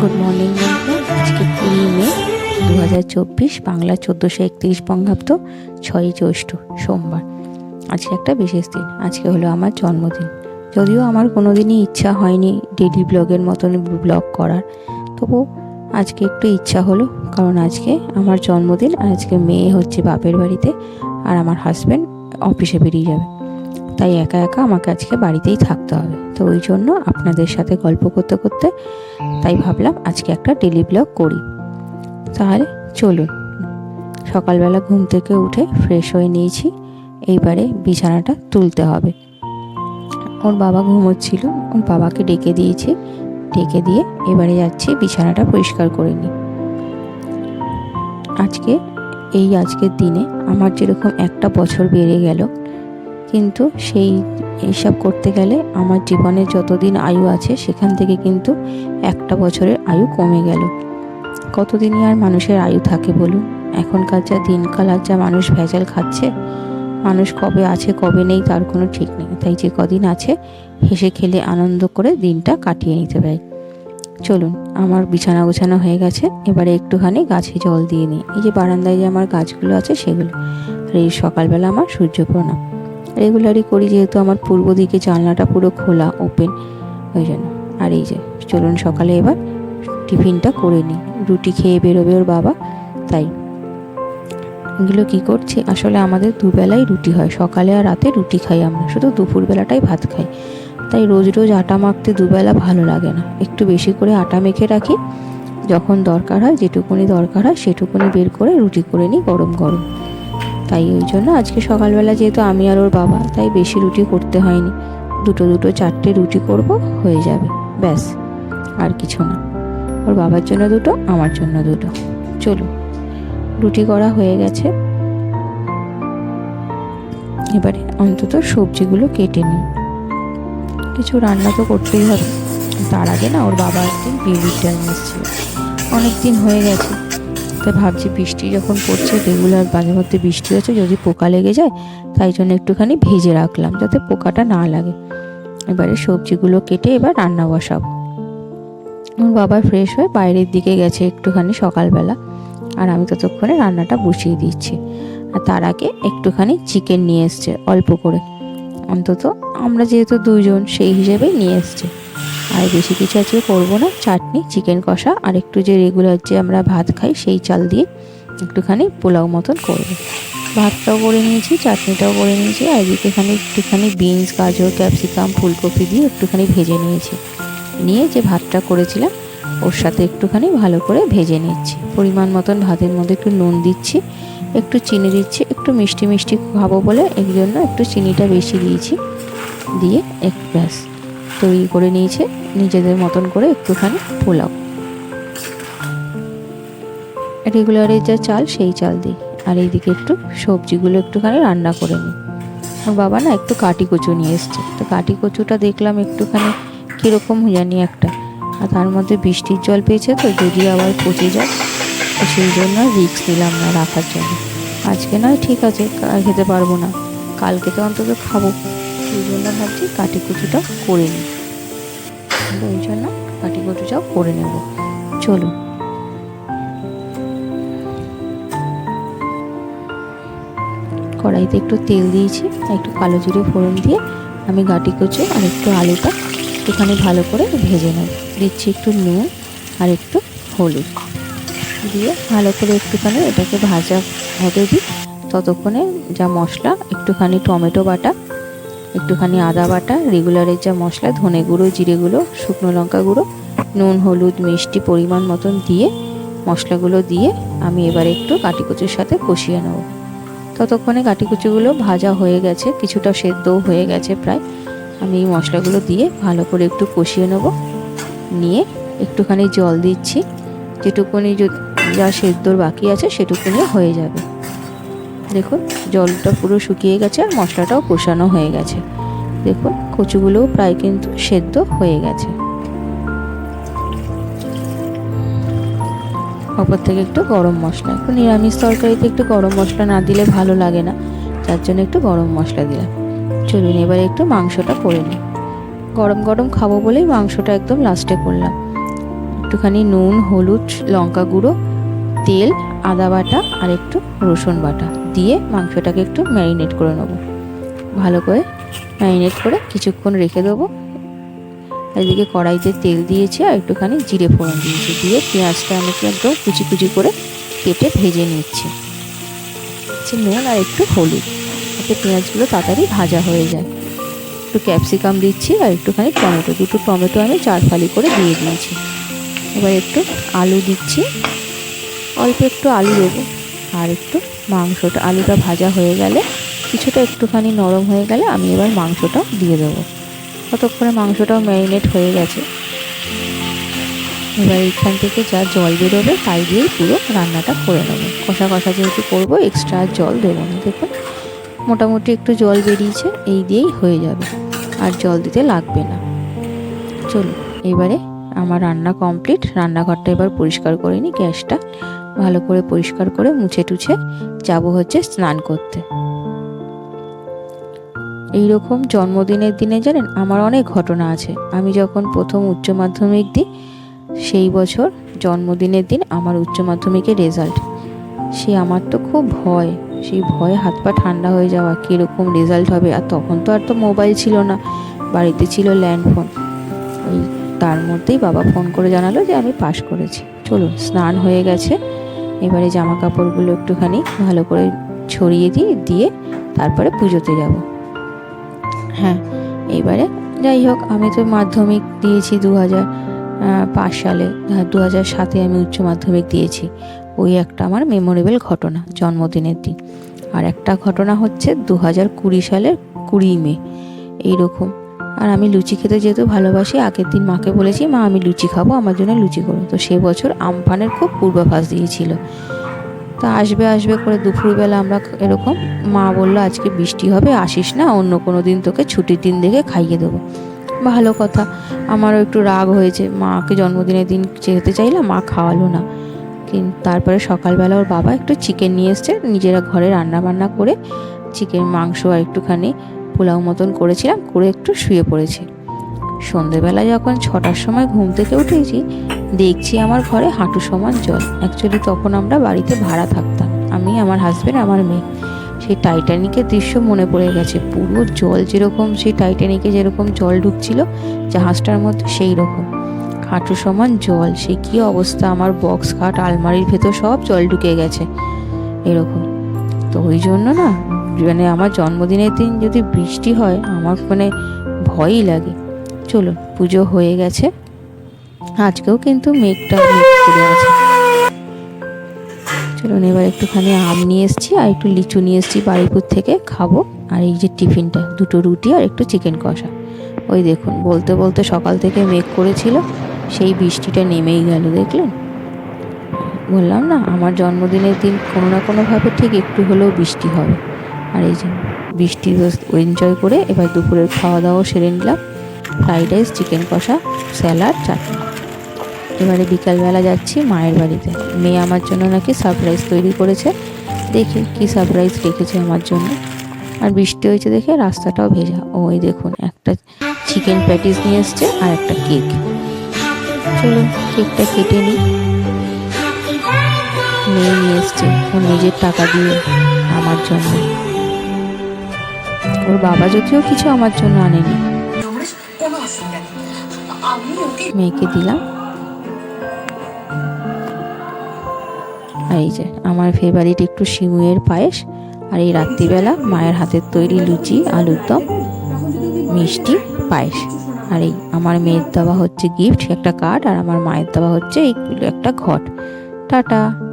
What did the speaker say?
Good morning আজকে কুড়ি মে দু হাজার চব্বিশ বাংলা চোদ্দোশো একত্রিশ বঙ্গাব্দ ছয়ই জ্যৈষ্ঠ সোমবার। আজকে একটা বিশেষ দিন। আজকে হলো আমার জন্মদিন। যদিও আমার কোনো দিনই ইচ্ছা হয়নি ডেলি ব্লগের মতন ব্লগ করার তবু আজকে একটু ইচ্ছা হলো কারণ আজকে আমার জন্মদিন আর আজকে মেয়ে হচ্ছে বাপের বাড়িতে আর আমার হাজব্যান্ড অফিসে বেরিয়ে যাবে। তাই একা একা আমাকে আজকে বাড়িতেই থাকতে হবে। তো ওই জন্য আপনাদের সাথে গল্প করতে করতে তাই ভাবলাম আজকে একটা ডেলি ব্লগ করি। তাহলে চলুন, সকালবেলা ঘুম থেকে উঠে ফ্রেশ হয়ে নিয়েছি, এইবারে বিছানাটা তুলতে হবে। ওর বাবা ঘুমোচ্ছিল, ওর বাবাকে ডেকে দিয়েছি, ডেকে দিয়ে এবারে যাচ্ছি বিছানাটা পরিষ্কার করে নিই আজকে, এই আজকের দিনে আমার যেরকম একটা বছর বেড়ে গেল কিন্তু সেই এইসব করতে গেলে আমার জীবনে যতদিন আয়ু আছে, সেখান থেকে কিন্তু একটা বছরের আয়ু কমে গেল। কতদিনই আর মানুষের আয়ু থাকে বলুন? এখনকার যা দিনকাল আর যা মানুষ ভেজাল খাচ্ছে, মানুষ কবে আছে, কবে নেই তার কোনো ঠিক নেই। তাই যে কদিন আছে, হেসে খেলে আনন্দ করে দিনটা কাটিয়ে নিতে পারি। চলুন, আমার বিছানা গোছানো হয়ে গেছে। এবারে একটুখানি গাছে জল দিয়ে নিই। এই যে বারান্দায় যে আমার গাছগুলো আছে, সেগুলো। আর এই সকালবেলা আমার সূর্য প্রণাম রেগুলারই করি, যেহেতু আমার পূর্ব দিকে জানলাটা পুরো খোলা ওপেন ওই জন্য। আর এই যে, চলুন সকালে এবার টিফিনটা করে নিই। রুটি খেয়ে বেরোবে ওর বাবা, তাই। এগুলো কী করছে? আসলে আমাদের দুবেলাই রুটি হয়, সকালে আর রাতে রুটি খাই আমরা। শুধু দুপুরবেলাটাই ভাত খাই। তাই রোজ রোজ আটা মাখতে দুবেলা ভালো লাগে না। একটু বেশি করে আটা মেখে রাখি, যখন দরকার হয়, যেটুকুনি দরকার হয়, সেটুকুনি বের করে রুটি করে নিই গরম গরম। তাই ওই জন্য আজকে সকালবেলা যেহেতু আমি আর ওর বাবা, তাই বেশি রুটি করতে হয়নি। দুটো দুটো চারটে রুটি করব, হয়ে যাবে। ব্যাস, আর কিছু না। ওর বাবার জন্য দুটো, আমার জন্য দুটো। চলুন রুটি করা হয়ে গেছে। এবারে অন্তত সবজিগুলো কেটে নিই। কিছু রান্না তো করতেই হবে। তার আগে না, ওর বাবা একদিন বিউলির ডাল এসেছিল অনেক দিন হয়ে গেছে। তাই ভাবছি। বৃষ্টি যখন পড়ছে রেগুলার মাঝে মধ্যে বৃষ্টি হচ্ছে, যদি পোকা লেগে যায়, তাই জন্য একটুখানি ভেজে রাখলাম যাতে পোকাটা না লাগে। এবারে সবজিগুলো কেটে এবার রান্না বসাবো। ওর বাবা ফ্রেশ হয়ে বাইরের দিকে গেছে একটুখানি সকালবেলা, আর আমি ততক্ষণে রান্নাটা বসিয়ে দিচ্ছি। আর তার আগে একটুখানি চিকেন নিয়ে এসছে, অল্প করে। অন্তত আমরা যেহেতু দুজন, সেই হিসেবেই নিয়ে এসছে। আর বেশি কিছু আজকে করব না। চাটনি চিকেন কষা, আর একটু যে রেগুলার যে আমরা ভাত খাই, সেই চাল দিয়ে একটুখানি পোলাও মতন করব। ভাতটাও করে নিয়েছি, চাটনিটাও করে নিয়েছি, আর এদিকে এখানে একটুখানি বিনস গাজর ক্যাপসিকাম ফুলকপি দিয়ে একটুখানি ভেজে নিয়েছি। নিয়ে যে ভাতটা করেছিলাম, ওর সাথে একটুখানি ভালো করে ভেজে নিচ্ছি। পরিমাণ মতন ভাতের মধ্যে একটু নুন দিচ্ছি, একটু চিনি দিচ্ছি, একটু মিষ্টি মিষ্টি খাব বলে এর জন্য একটু চিনিটা বেশি দিয়েছি, দিয়ে এক ব্যাস তৈরি করে নিয়েছে। নিজেদের মতন করে একটুখানি পোলাও। রেগুলারের যা চাল, সেই চাল দিই। আর এইদিকে একটু সবজিগুলো একটুখানি রান্না করে নিই। আমার বাবা না একটু কাটি কচু নিয়ে এসছে। তো কাটি কচুটা দেখলাম একটুখানি কীরকম জানি একটা। আর তার মধ্যে বৃষ্টির জল পেয়েছে তো যদি আবার পচে যায়, তো সেই জন্য রিক্স নিলাম না রাখার জন্য। আজকে নয়, ঠিক আছে খেতে পারব না। কালকে তো অন্তত খাব। সেই জন্য ভাবছি কাটি কুচুটা করে নিই। ওই জন্য কাটি কুচুটাও করে নেব। চলুন কড়াইতে একটু তেল দিয়েছি, একটু কালো জিরে ফোড়ন দিয়ে আমি গাটি কচু আর একটু আলুটা একটুখানি ভালো করে ভেজে নেব। দিচ্ছি একটু নুন আর একটু হলুদ। দিয়ে ভালো করে একটুখানি এটাকে ভাজা হতে দিই। ততক্ষণে যা মশলা, একটুখানি টমেটো বাটা একটুখানি আদা বাটা রেগুলারের যা মশলা, ধনে গুঁড়ো, জিরে গুঁড়ো, শুকনো লঙ্কা গুঁড়ো, নুন, হলুদ, মিষ্টি পরিমাণ মতন দিয়ে, মশলাগুলো দিয়ে আমি এবার একটু কাটি কুচুর সাথে কষিয়ে নেব। ততক্ষণে কাটি কুচুগুলো ভাজা হয়ে গেছে, কিছুটা সেদ্ধও হয়ে গেছে প্রায়। আমি এই মশলাগুলো দিয়ে ভালো করে একটু কষিয়ে নেব। নিয়ে একটুখানি জল দিচ্ছি। যেটুকুনি যা সেদ্ধর বাকি আছে সেটুকুনি হয়ে যাবে। দেখুন, জলটা পুরো শুকিয়ে গেছে আর মশলাটাও কষানো হয়ে গেছে। দেখুন, কচুগুলোও প্রায় কিন্তু সেদ্ধ হয়ে গেছে। অপর থেকে একটু গরম মশলা, একটু নিরামিষ তরকারিতে একটু গরম মশলা না দিলে ভালো লাগে না, তার জন্য একটু গরম মশলা দিলাম। চলুন, এবার একটু মাংসটা করে নিই। গরম গরম খাব বলেই মাংসটা একদম লাস্টে করলাম। একটুখানি নুন, হলুদ, লঙ্কা গুঁড়ো, তেল, আদা বাটা আর একটু রসুন বাটা। দিয়ে মাংসটাকে একটু ম্যারিনেট করে নেব। ভালো করে ম্যারিনেট করে কিছুক্ষণ রেখে দেবো। এদিকে কড়াইতে তেল দিয়েছি আর একটুখানি জিরে ফোড়ন দিয়েছি। দিয়ে পেঁয়াজটা আমি একদম কুচি কুচি করে কেটে ভেজে নিচ্ছি। নুন আর একটু হলুদ। যাতে পেঁয়াজগুলো তাড়াতাড়ি ভাজা হয়ে যায়। একটু ক্যাপসিকাম দিচ্ছি আর একটুখানি টমেটো। দুটো টমেটো আমি চার ফালি করে দিয়ে দিয়েছি। এবার একটু আলু দিচ্ছি। অল্প একটু আলু দেবো। আর একটু মাংসটা, আলুটা ভাজা হয়ে গেলে কিছুটা একটুখানি নরম হয়ে গেলে আমি এবার মাংসটা দিয়ে দেবো। ততক্ষণে মাংসটাও ম্যারিনেট হয়ে গেছে। এবার এখান থেকে যা জল বেরোবে তাই দিয়েই পুরো রান্নাটা করে নেব। কষা কষা যেহেতু করব এক্সট্রা জল দেবো না। দেখুন, মোটামুটি একটু জল বেরিয়েছে, এই দিয়েই হয়ে যাবে। আর জল দিতে লাগবে না। চলুন, এবারে আমার রান্না কমপ্লিট রান্নাঘরটা এবার পরিষ্কার করে নিই, গ্যাসটা ভালো করে পরিষ্কার করে মুছে টুছে যাব হচ্ছে স্নান করতে। এই রকম জন্মদিনের দিনে জানেন আমার অনেক ঘটনা আছে। আমি যখন প্রথম উচ্চ মাধ্যমিক দিই, সেই বছর জন্মদিনের দিন আমার উচ্চ মাধ্যমিকের রেজাল্ট সে আমার তো খুব ভয়, সেই ভয়ে হাত পা ঠান্ডা হয়ে যাওয়া কীরকম রেজাল্ট হবে আর তখন তো আর তো মোবাইল ছিল না, বাড়িতে ছিল ল্যান্ডফোন ওই তার মধ্যেই বাবা ফোন করে জানালো যে আমি পাশ করেছি। চলুন, স্নান হয়ে গেছে। এবারে জামা কাপড়গুলো একটুখানি ভালো করে ছড়িয়ে দিই দিয়ে তারপরে পুজোতে যাব। হ্যাঁ এইবারে যাই হোক, আমি তো মাধ্যমিক দিয়েছি দু হাজার পাঁচ সালে দু হাজার সাতে আমি উচ্চ মাধ্যমিক দিয়েছি। ওই একটা আমার মেমোরেবল ঘটনা, জন্মদিনের দিন। আর একটা ঘটনা হচ্ছে দু হাজার কুড়ি সালের কুড়ি মে, এইরকম। আর আমি লুচি খেতে যেহেতু ভালোবাসি, আগের দিন মাকে বলেছি, মা, আমি লুচি খাব, আমার জন্য লুচি করো। তো সে বছর আমফানের খুব পূর্বাভাস দিয়েছিল। তো আসবে আসবে করে দুপুরবেলা আমরা এরকম, মা বলল, আজকে বৃষ্টি হবে, আসিস না, অন্য কোনো দিন তোকে ছুটির দিন দেখে খাইয়ে দেবো। ভালো কথা, আমারও একটু রাগ হয়েছে, মাকে জন্মদিনের দিন যেতে চাইলাম, মা খাওয়ালো না। কিন্তু তারপরে সকালবেলা ওর বাবা একটু চিকেন নিয়ে এসছে, নিজেরা ঘরে রান্না বান্না করে চিকেন মাংস আর একটুখানি পোলাও মতন করেছিলাম, করে একটু শুয়ে পড়েছি। সন্ধেবেলা যখন ছটার সময় ঘুম থেকে উঠেছি, দেখছি আমার ঘরে হাঁটু সমান জল। অ্যাকচুয়ালি তখন আমরা বাড়িতে ভাড়া থাকতাম। আমি, আমার হাজব্যান্ড আমার মেয়ে। সেই টাইটানিকের দৃশ্য মনে পড়ে গেছে। পুরো জল যেরকম, সেই টাইটানিকে যেরকম জল ঢুকছিল, জাহাজটার মধ্যে সেই রকম। হাঁটু সমান জল, সে কী অবস্থা? আমার বক্স খাট, আলমারির ভেতর সব জল ঢুকে গেছে। এরকম। তো ওই জন্য না মানে আমার জন্মদিনের দিন যদি বৃষ্টি হয়, আমার মানে ভয়ই লাগে। চলুন পুজো হয়ে গেছে। আজকেও কিন্তু মেঘটা মেঘ আছে। চলুন, এবার একটুখানি আম নিয়ে এসেছি আর একটু লিচু নিয়ে এসেছি বাড়িপুর থেকে খাব। আর এই যে টিফিনটা, দুটো রুটি আর একটু চিকেন কষা। ওই দেখুন, বলতে বলতে সকাল থেকে মেঘ করেছিল, সেই বৃষ্টিটা নেমেই গেল, দেখলেন? বললাম না, আমার জন্মদিনের দিন কোনো না কোনোভাবে ঠিক একটু হলেও বৃষ্টি হবে। আর এই যে বৃষ্টি এনজয় করে এবার দুপুরের খাওয়া দাওয়া সেরে নিলাম। ফ্রাইড রাইস, চিকেন কষা, স্যালাড, চাটনি। এবারে বিকালবেলা যাচ্ছি মায়ের বাড়িতে। মেয়ে আমার জন্য নাকি সারপ্রাইজ তৈরি করেছে। দেখি কি সারপ্রাইজ রেখেছে আমার জন্য। আর বৃষ্টি হয়েছে দেখে রাস্তাটাও ভেজা। ওই দেখুন, একটা চিকেন প্যাটিস নিয়ে এসছে আর একটা কেক চলুন কেকটা কেটে নিই। মেয়ে নিয়ে এসছে। ও নিজের টাকা দিয়ে আমার জন্য। ওর বাবা যদিও কিছু আমার জন্য আনেনি। মেয়েকে দিলাম। আর এই যে, আমার ফেভারিট একটু সিমুয়ের পায়েস আর এই রাত্রিবেলা মায়ের হাতের তৈরি লুচি, আলুর দম, মিষ্টি, পায়েস। আর এই আমার মেয়ের দেওয়া হচ্ছে গিফট একটা কার্ড আর আমার মায়ের দেওয়া হচ্ছে এই একটা ঘট। টাটা।